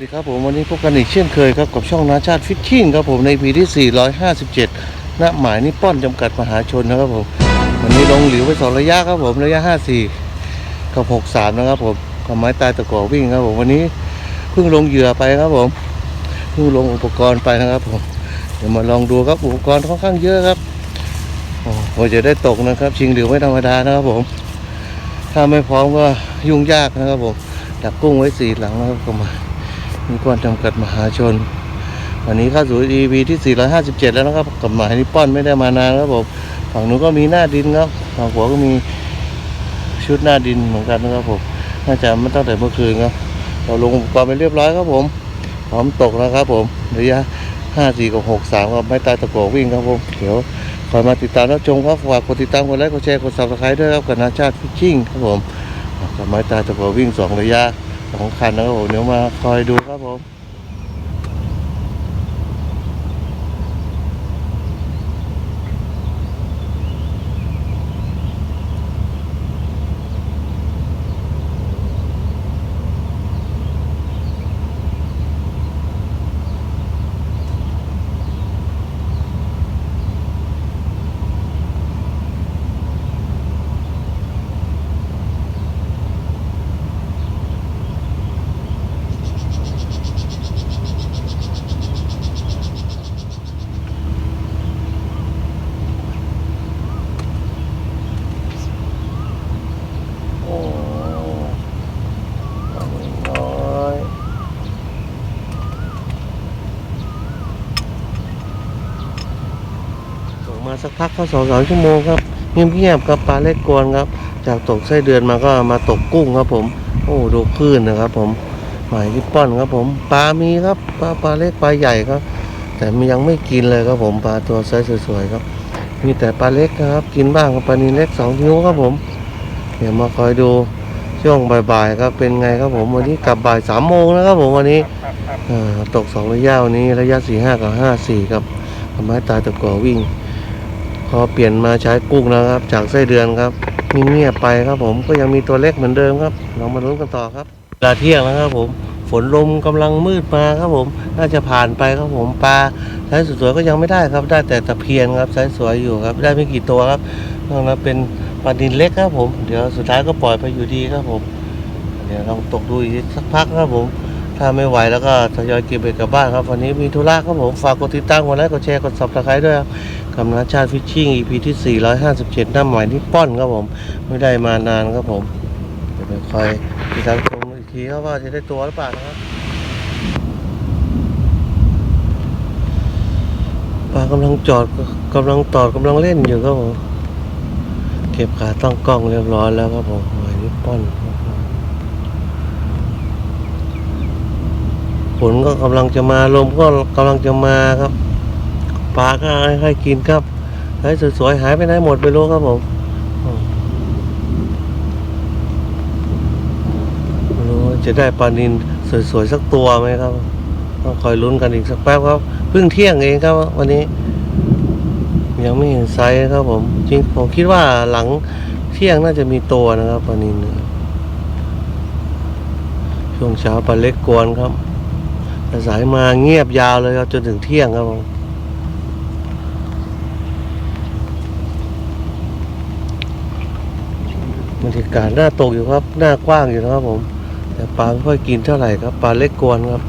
สดีครับผมวันนี้พบกันอีกเช่นเคยครับกับช่องนาชาติฟิชชิ่งครับผมในปีที่ 457 ณ หมายนิปป้อนจำกัดมหาชนนะครับผมวันนี้ลงหลิวไปสองระยะครับผมระยะ 54 กับ 63 นะครับผมกับไม้ตายตะกั่ววิ่งครับผมวันนี้เพิ่งลงเหยื่อไปครับผมเพิ่งลงอุปกรณ์ไปนะครับผมเดี๋ยวมาลองดูครับอุปกรณ์ค่อนข้างเยอะครับโอ้โหจะได้ตกนะครับ ชิงหลิวไม่ธรรมดานะครับผม ถ้าไม่พร้อมก็ยุ่งยากนะครับผมดักกุ้งไว้สี่หลังนะครับก็มา มีก้อนจำกัดมหาชน วันนี้เข้าสู่ EP ที่ 457 แล้วนะครับกับหมายนิปป้อนไม่ได้มานานครับผมฝั่งนู้นก็มีหน้าดินครับฝั่งหัวก็มีชุดหน้าดินเหมือนกันนะครับผมน่าจะมันตั้งแต่เมื่อคืนครับเราลงอุปกรณ์ไปเรียบร้อยครับผมพร้อมตกแล้วครับผมระยะ54กับ63ครับไม่ตายตะโกวิ่งครับผมเดี๋ยวคอยมาติดตามรับชมครับฝากกดติดตามกดไลค์กดแชร์กด subscribe ด้วยครับกับนาชาติฟิชชิ่งครับผมกับไม้ตายตะโกววิ่งสองระยะ สองคันนะครับผมเดี๋ยวมาคอยดูครับผม มาสักพักก็สองสามชั่วโมงครับเงียบๆครับปลาเล็กกวนครับ จากตกไส้เดือนมาก็มาตกกุ้งครับผม โอ้ดูคลื่นนะครับ ผมหมายที่ป้อนครับผมปลามีครับปลาปลาเล็กปลาใหญ่ครับ แต่มันยังไม่กินเลยครับผมปลาตัวไซส์สวยๆครับ มีแต่ปลาเล็กนะครับ กินบ้างครับปลานิลเล็กสองนิ้วครับผมเดี๋ยวมาคอยดูช่วงบ่ายๆครับเป็นไงครับผมวันนี้กลับบ่ายสามโมงนะครับผมวันนี้เอ่อตกสองระยะวันนี้ระยะสี่ห้ากับห้าสี่ครับกับไม้ตายตะกั่ววิ่ง พอเปลี่ยนมาใช้กุ้งนะครับ จากไส้เดือนครับเงียบไปครับผมก็ยังมีตัวเล็กเหมือนเดิมครับเรามาลุ้นกันต่อครับเวลาเที่ยงแล้วครับผมฝนลมกำลังมืดมาครับผม น่าจะผ่านไปครับผมปลาไซส์สวยๆก็ยังไม่ได้ครับ ได้แต่ตะเพียนครับไซส์สวยอยู่ครับ ได้ไม่กี่ตัวครับนอกนั้นเป็นปลาดินเล็กครับผม เดี๋ยวสุดท้ายก็ปล่อยไปอยู่ดีครับผม เดี๋ยวลองตกดูอีกสักพักครับผม ถ้าไม่ไหวแล้วก็ทยอยเก็บไปกลับบ้านครับ วันนี้มีธุระครับผมฝากกดติดตามกดไลค์กดแชร์กด subscribe ด้วยครับกำนัชาติฟิชชิ่ง EP ที่ 457 หน้าใหมายที่ป้อนครับผม ไม่ได้มานานครับผมเดี๋ยวไปคอยติดตามชมอีกทีครับว่าจะได้ตัวหรือเปล่านะครับปลากำลังจอดกำลังตอดกำลังเล่นอยู่ครับผม เก็บขาตั้งกล้องเรียบร้อยแล้วครับผมหมายนิป้อนครับผม ฝนก็กำลังจะมาลมก็กำลังจะมาครับปลาก็ให้กินครับไอ้สวยๆหายไปไหนหมดไม่รู้ครับผมรู้จะได้ปลานินสวยๆสักตัวไหมครับต้องคอยลุ้นกันอีกสักแป๊บครับเพิ่งเที่ยงเองครับ วันนี้ ยังไม่เห็นไซส์ครับ ผม จริงผมคิดว่าหลังเที่ยงน่าจะมีตัวนะครับปลานินนะครับช่วงเช้าปลาเล็กกวนครับ สายมาเงียบยาวเลยครับจนถึงเที่ยงครับผมบรรยากาศหน้าตกอยู่ครับ หน้ากว้างอยู่นะครับผม แต่ปลาไม่ค่อยกินเท่าไหร่ครับ ปลาเล็กกวนครับ